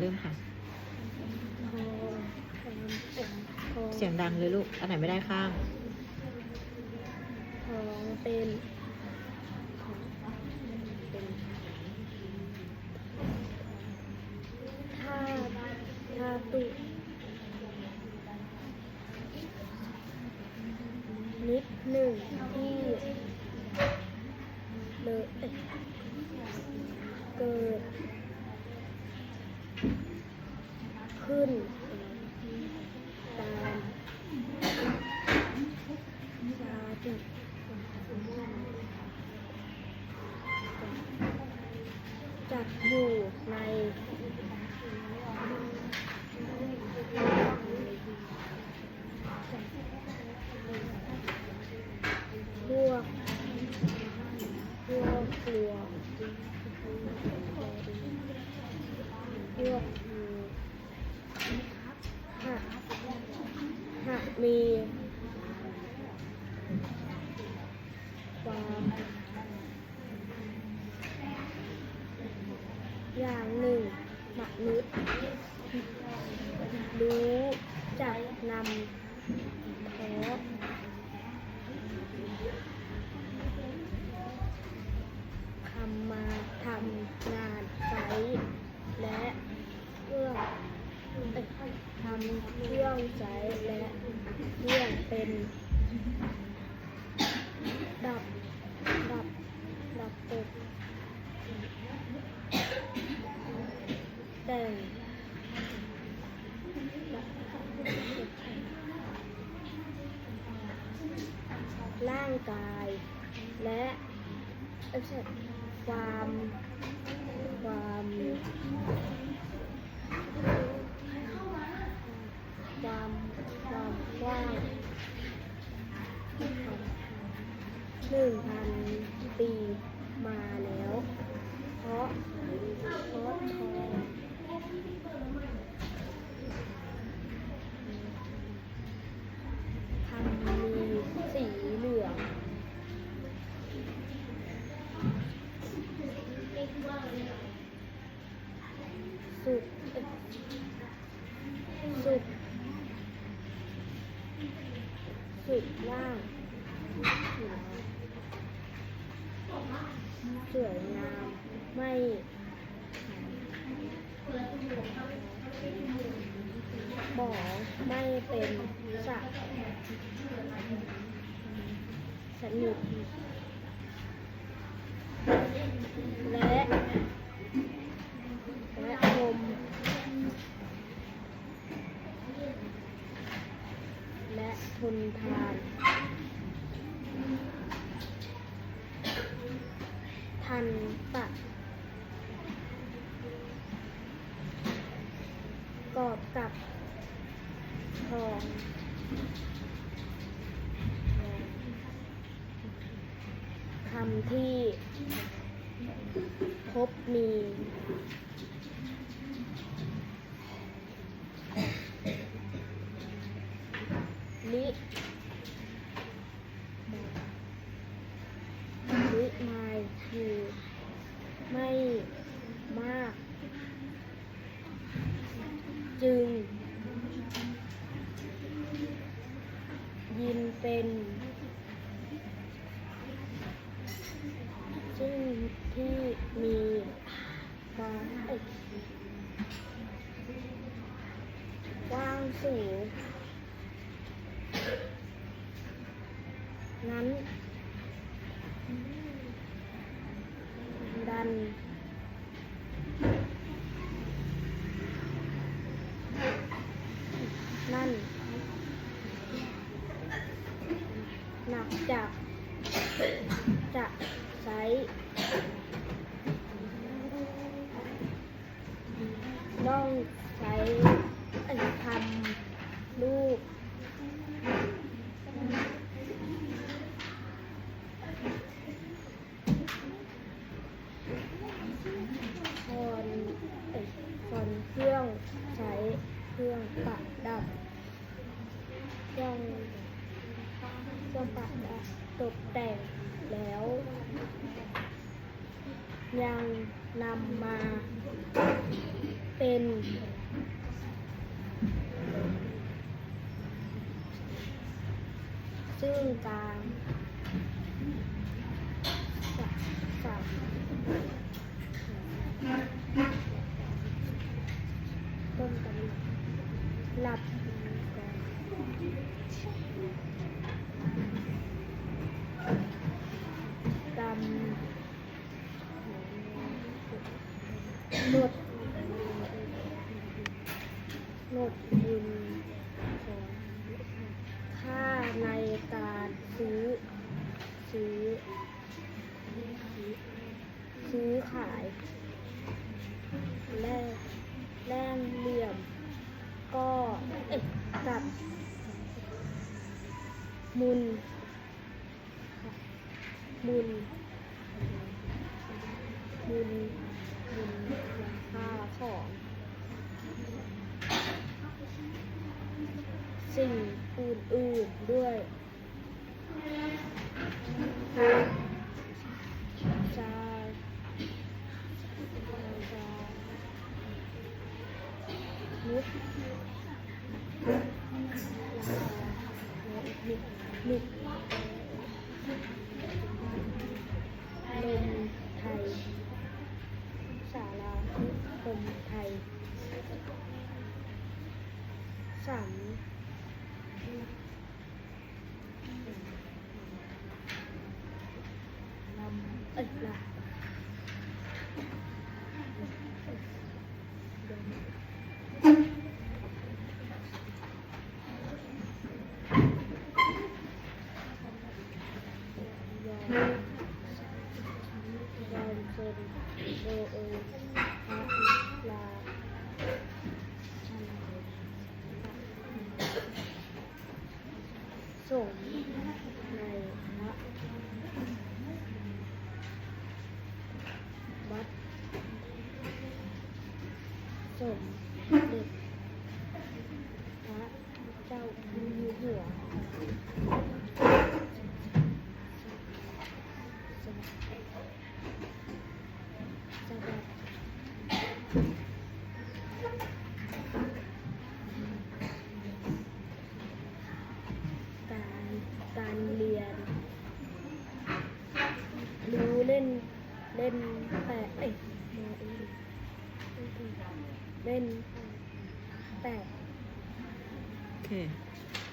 เริ่มค่ะ เสียงดังเลยลูก อันไหนไม่ได้ข้าง ทองเป็นทองเป็นธาตุธาตุนิดหนึ่งที่เลยเอ้ยเกิด ขึ้น ตามสาธุจัดอยู่ ในพวกพวกกลัวพวกหากหากมีความ อย่างหนึ่งมนุษย์รู้จักนำแท้คำมาทำงานใช้และเครื่องทำเครื่องใช้และเครื่องเป็น ความ ไม่หมอไม่เป็นสัตว์สนิทและและลมและทนทานทันปะ กอบกับทองคำที่พบมี ลิลิมายอยู่ไม่มาก จึง ยินเป็น ซึ่ง ที่มีความกว้างสูงนั้นดันนั่นหนักจากจะใช้ ตกแต่งแล้ว ยังนำมาเป็นซึ่งการำหนดหนดบุญของค่าในการซื้อ ซื้อ ซื้อขาย แลกแลงเหลี่ยม ก็เอ๊ะกับ มุนมุน มุน มุนราคาของ สิ่งอื่นๆด้วยชาชานุษราคานุกนุกลมไทย สารานุคมไทยสามลำเอ้ยละยอมยอมจนโรเอพระลา ส่งในพระวัดสมเด็จพระเจ้าอยู่หัวสวัสดี การการเรียน รู้เล่นเล่นแปดเอ้ยมาเองเล่นแปดโอเค